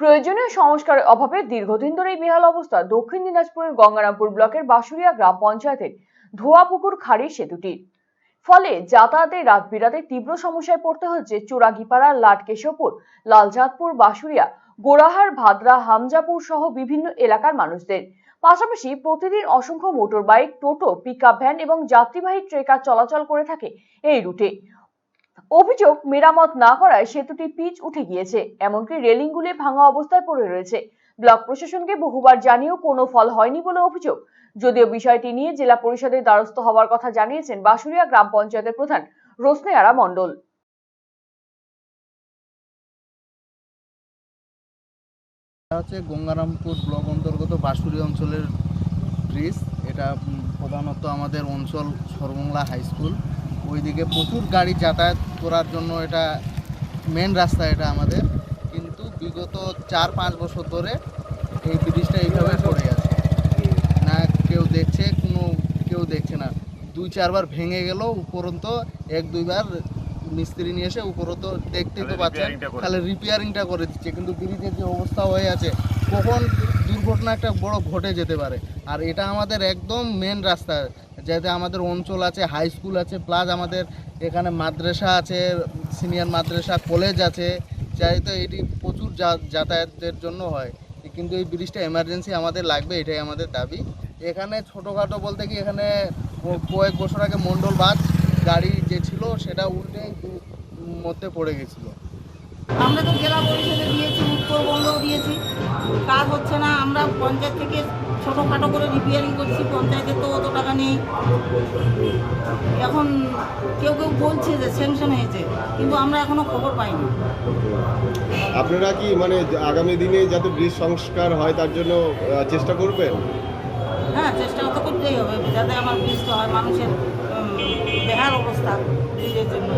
প্রয়োজনীয় সংস্কারের অভাবে দীর্ঘদিন ধরে এই বেহাল অবস্থা দক্ষিণ দিনাজপুরের গঙ্গারামপুর ব্লকের বাঁশুড়িয়া গ্রাম পঞ্চায়েতের ধোয়াপুকুর খাড়ি সেতুটির ফলে যাতায়াতে রাত বিরাতে তীব্র সমস্যায় পড়তে হচ্ছে চোরাগিপাড়া, লাটকেশপুর, লালচাঁদপুর বাঁশুড়িয়া গোড়াহার, ভাদরা, হামজাপুর সহ বিভিন্ন এলাকার মানুষদের। পাশাপাশি প্রতিদিন অসংখ্য মোটর বাইক টোটো, পিকআপ ভ্যান এবং যাত্রীবাহী ট্রেকার চলাচল করে থাকে এই রুটে। অভিযোগ মেরামত না করায় সেতুটি পিচ উঠে গিয়েছে, এমনকি রেলিংগুলি ভাঙা অবস্থায় পড়ে রয়েছে। ব্লক প্রশাসনকে বহুবার জানিয়েও কোনো ফল হয়নি বলে অভিযোগ। যদিও বিষয়টি নিয়ে জেলা পরিষদের দ্বারস্থ হওয়ার কথা জানিয়েছেন বাঁশুড়িয়া গ্রাম পঞ্চায়েতের প্রধান রোশনেয়ারা মণ্ডল। এটা হচ্ছে গঙ্গারামপুর ব্লক অন্তর্গত বাঁশুড়ি অঞ্চলের ব্রিজ। এটা প্রধানত আমাদের অঞ্চল সর্বমঙ্গলা হাই স্কুল। ওইদিকে প্রচুর গাড়ি যাতায়াত করার জন্য এটা মেন রাস্তা এটা আমাদের। কিন্তু বিগত চার পাঁচ বছর ধরে এই ব্রিজটা এইভাবে পড়ে আছে। না কেউ দেখছে কোনো কেউ দেখছে না। দুই চারবার ভেঙে গেল উপরন্ত এক দুইবার মিস্ত্রি নিয়ে এসে উপরন্ত দেখতে তো পাচ্ছেন তাহলে রিপেয়ারিংটা করে দিচ্ছে। কিন্তু ব্রিজের যে অবস্থা হয়ে আছে কখন দুর্ঘটনা একটা বড় ঘটে যেতে পারে। আর এটা আমাদের একদম মেন রাস্তা। যাতে আমাদের অঞ্চল আছে হাই স্কুল আছে প্লাস আমাদের এখানে মাদ্রাসা আছে সিনিয়র মাদ্রাসা কলেজ আছে যাতে এটি প্রচুর যাতায়াতের জন্য হয়। কিন্তু এই ব্রিজটা এমার্জেন্সি আমাদের লাগবে, এটাই আমাদের দাবি। এখানে ছোটোখাটো বলতে কি, এখানে কয়েক বছর আগে মণ্ডল বাস গাড়ি যে ছিল, সেটা উল্টে মধ্যে পড়ে গেছিল। আমরা তো জেলা পরিষদে দিয়েছি উত্তরবঙ্গেও দিয়েছি। কাজ হচ্ছে না আমরা পঞ্চায়েত থেকে ছোটোখাটো করে রিপেয়ারিং করছি পঞ্চায়েতের তো অত টাকা নেই। এখন কেউ কেউ বলছে যে স্যাংশন হয়েছে কিন্তু আমরা এখনও খবর পাইনি। আপনারা কি মানে আগামী দিনে যাতে ব্রিজ সংস্কার হয় তার জন্য চেষ্টা করবেন? হ্যাঁ চেষ্টা তো করতেই হবে যাতে আমার ব্রিজটা হয় মানুষের বেহাল অবস্থা ব্রিজের জন্য।